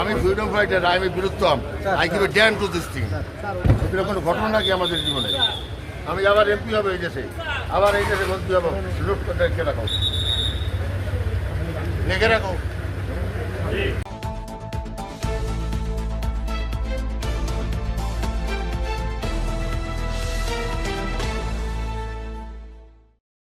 আমি freedom fighter I am বিরুদ্ধম I a done to this thing এগুলো কোনো ঘটনা কি আমাদের জীবনে? আমি আবার এমপি হবে এই দেশে। আবার এই দেশে মন্ত্রী হব লুট করে রেখে রাখো। রেখে রাখো।